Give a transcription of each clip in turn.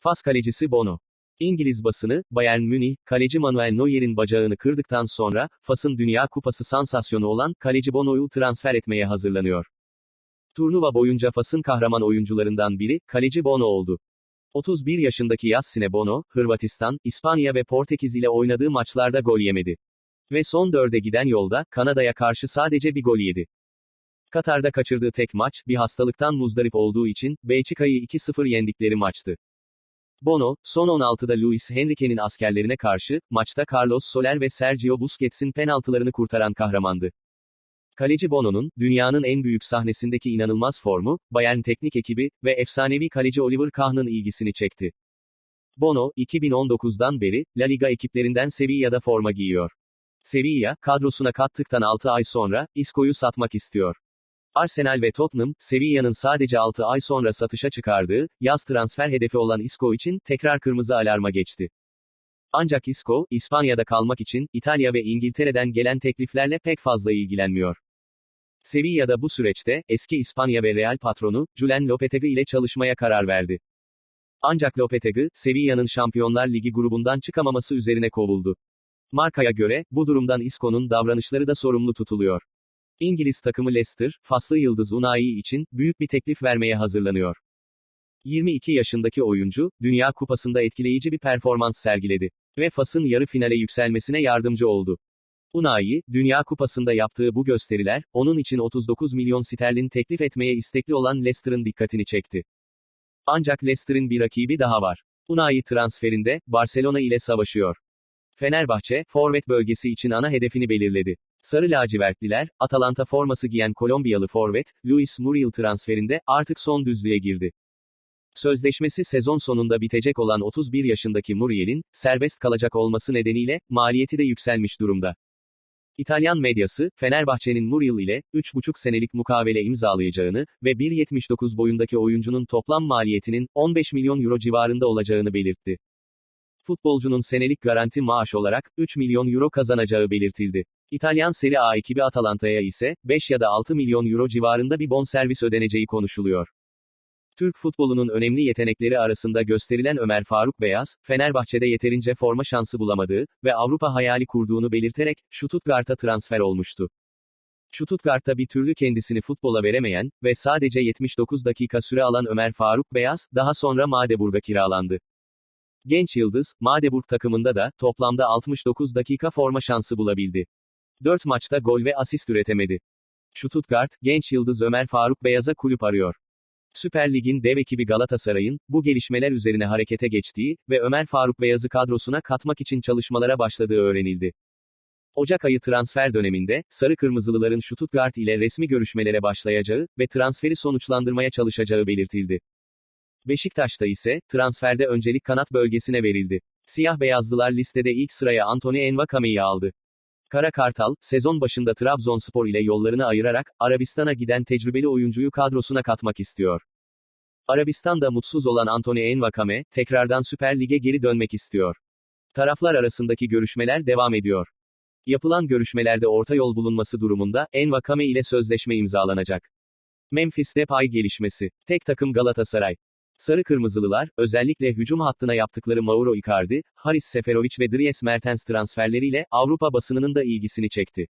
Fas kalecisi Bono. İngiliz basını, Bayern Münih, kaleci Manuel Neuer'in bacağını kırdıktan sonra, Fas'ın Dünya Kupası sansasyonu olan, kaleci Bono'yu transfer etmeye hazırlanıyor. Turnuva boyunca Fas'ın kahraman oyuncularından biri, kaleci Bono oldu. 31 yaşındaki Yassine Bono, Hırvatistan, İspanya ve Portekiz ile oynadığı maçlarda gol yemedi. Ve son dörde giden yolda, Kanada'ya karşı sadece bir gol yedi. Katar'da kaçırdığı tek maç, bir hastalıktan muzdarip olduğu için, Belçika'yı 2-0 yendikleri maçtı. Bono, son 16'da Luis Henrique'nin askerlerine karşı, maçta Carlos Soler ve Sergio Busquets'in penaltılarını kurtaran kahramandı. Kaleci Bono'nun, dünyanın en büyük sahnesindeki inanılmaz formu, Bayern teknik ekibi ve efsanevi kaleci Oliver Kahn'ın ilgisini çekti. Bono, 2019'dan beri, La Liga ekiplerinden Sevilla'da forma giyiyor. Sevilla, kadrosuna kattıktan 6 ay sonra, Isco'yu satmak istiyor. Arsenal ve Tottenham, Sevilla'nın sadece 6 ay sonra satışa çıkardığı, yaz transfer hedefi olan Isco için, tekrar kırmızı alarma geçti. Ancak Isco, İspanya'da kalmak için, İtalya ve İngiltere'den gelen tekliflerle pek fazla ilgilenmiyor. Sevilla'da bu süreçte, eski İspanya ve Real patronu, Julen Lopetegui ile çalışmaya karar verdi. Ancak Lopetegui, Sevilla'nın Şampiyonlar Ligi grubundan çıkamaması üzerine kovuldu. Markaya göre, bu durumdan Isco'nun davranışları da sorumlu tutuluyor. İngiliz takımı Leicester, Faslı Yıldız Unai için, büyük bir teklif vermeye hazırlanıyor. 22 yaşındaki oyuncu, Dünya Kupası'nda etkileyici bir performans sergiledi. Ve Fas'ın yarı finale yükselmesine yardımcı oldu. Unai, Dünya Kupası'nda yaptığı bu gösteriler, onun için 39 milyon sterlin teklif etmeye istekli olan Leicester'ın dikkatini çekti. Ancak Leicester'ın bir rakibi daha var. Unai transferinde, Barcelona ile savaşıyor. Fenerbahçe, forvet bölgesi için ana hedefini belirledi. Sarı lacivertliler, Atalanta forması giyen Kolombiyalı forvet, Luis Muriel transferinde, artık son düzlüğe girdi. Sözleşmesi sezon sonunda bitecek olan 31 yaşındaki Muriel'in, serbest kalacak olması nedeniyle, maliyeti de yükselmiş durumda. İtalyan medyası, Fenerbahçe'nin Muriel ile, 3,5 senelik mukavele imzalayacağını ve 1.79 boyundaki oyuncunun toplam maliyetinin, 15 milyon euro civarında olacağını belirtti. Futbolcunun senelik garanti maaş olarak, 3 milyon euro kazanacağı belirtildi. İtalyan Serie A ekibi Atalanta'ya ise, 5 ya da 6 milyon euro civarında bir bonservis ödeneceği konuşuluyor. Türk futbolunun önemli yetenekleri arasında gösterilen Ömer Faruk Beyaz, Fenerbahçe'de yeterince forma şansı bulamadığı ve Avrupa hayali kurduğunu belirterek, Stuttgart'a transfer olmuştu. Stuttgart'ta bir türlü kendisini futbola veremeyen ve sadece 79 dakika süre alan Ömer Faruk Beyaz, daha sonra Magdeburg'a kiralandı. Genç Yıldız, Magdeburg takımında da, toplamda 69 dakika forma şansı bulabildi. 4 maçta gol ve asist üretemedi. Stuttgart, genç yıldız Ömer Faruk Beyaz'a kulüp arıyor. Süper Lig'in dev ekibi Galatasaray'ın, bu gelişmeler üzerine harekete geçtiği ve Ömer Faruk Beyaz'ı kadrosuna katmak için çalışmalara başladığı öğrenildi. Ocak ayı transfer döneminde, Sarı Kırmızılıların Stuttgart ile resmi görüşmelere başlayacağı ve transferi sonuçlandırmaya çalışacağı belirtildi. Beşiktaş'ta ise, transferde öncelik kanat bölgesine verildi. Siyah beyazlılar listede ilk sıraya Anthony Envakame'yi aldı. Kara Kartal, sezon başında Trabzonspor ile yollarını ayırarak, Arabistan'a giden tecrübeli oyuncuyu kadrosuna katmak istiyor. Arabistan'da mutsuz olan Anthony Envakame, tekrardan Süper Lig'e geri dönmek istiyor. Taraflar arasındaki görüşmeler devam ediyor. Yapılan görüşmelerde orta yol bulunması durumunda, Envakame ile sözleşme imzalanacak. Memphis Depay gelişmesi. Tek takım Galatasaray. Sarı Kırmızılılar, özellikle hücum hattına yaptıkları Mauro Icardi, Haris Seferovic ve Dries Mertens transferleriyle, Avrupa basınının da ilgisini çekti.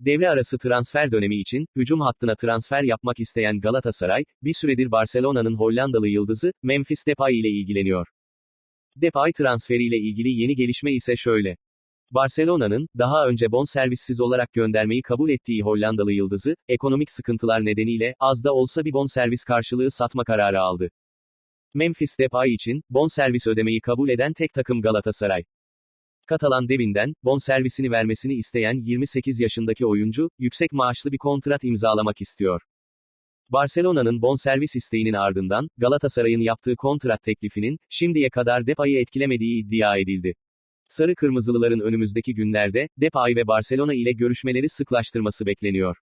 Devre arası transfer dönemi için, hücum hattına transfer yapmak isteyen Galatasaray, bir süredir Barcelona'nın Hollandalı yıldızı, Memphis Depay ile ilgileniyor. Depay transferiyle ilgili yeni gelişme ise şöyle. Barcelona'nın, daha önce bonservissiz olarak göndermeyi kabul ettiği Hollandalı yıldızı, ekonomik sıkıntılar nedeniyle, az da olsa bir bonservis karşılığı satma kararı aldı. Memphis Depay için, bonservis ödemeyi kabul eden tek takım Galatasaray. Katalan devinden, bonservisini vermesini isteyen 28 yaşındaki oyuncu, yüksek maaşlı bir kontrat imzalamak istiyor. Barcelona'nın bonservis isteğinin ardından, Galatasaray'ın yaptığı kontrat teklifinin, şimdiye kadar Depay'ı etkilemediği iddia edildi. Sarı Kırmızılıların önümüzdeki günlerde, Depay ve Barcelona ile görüşmeleri sıklaştırması bekleniyor.